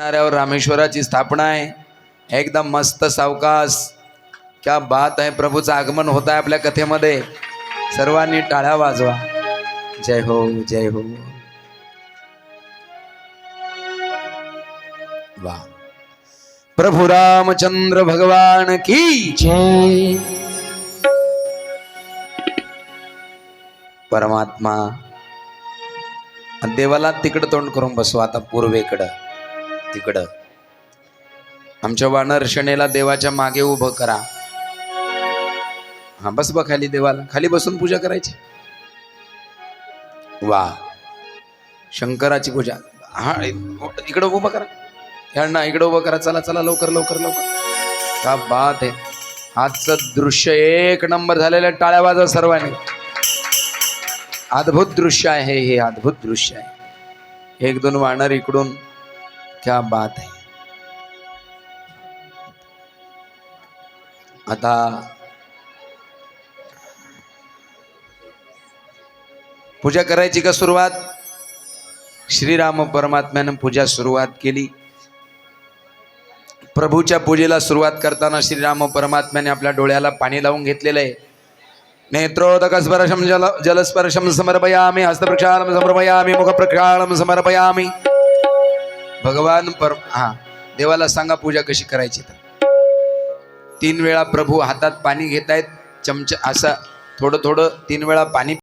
किनाऱ्यावर रामेश्वराची स्थापना आहे. एकदम मस्त सावकाश. क्या बात आहे प्रभूचं आगमन होत आहे आपल्या कथेमध्ये. सर्वांनी टाळ्या वाजवा. जय हो जय हो. वा. प्रभू रामचंद्र भगवान की जय. परमात्मा. देवाला तिकडं तोंड करून बसू आता पूर्वेकडं. तिकडं. आमच्या वानरशणेला देवाच्या मागे उभं करा. हा बस बा खाली देवाला. खाली बसून पूजा करायची. वा. शंकराची पूजा. हा इकडं उभं करा. ह्यांना इकडं उभं करा. चला चला लवकर लवकर लवकर. का बात आहे. आजचं दृश्य एक नंबर झालेलं टाळ्या वाजा सर्वांनी. अद्भुत दृश्य आहे हे अद्भुत दृश्य आहे. एक दोन वानर इकडून क्या बात है। आता पूजा करायची का सुरुवात? श्रीराम परमात्म्यानं पूजा सुरुवात केली. प्रभूच्या पूजेला सुरुवात करताना श्रीराम परमात्म्याने आपल्या डोळ्याला पाणी लावून घेतलेलं आहे. नेत्रोदकस्पर्शं जल जलस्पर्शं समर्पयामि हस्तप्रक्षालं समर्पयामि मुखप्रक्षालं समर्पयामी. भगवान पर हा देवाला सांगा पूजा कशी करायची तर. तीन वेळा प्रभू हातात पाणी घेत आहेत चमचा असं थोडं थोडं तीन वेळा पाणी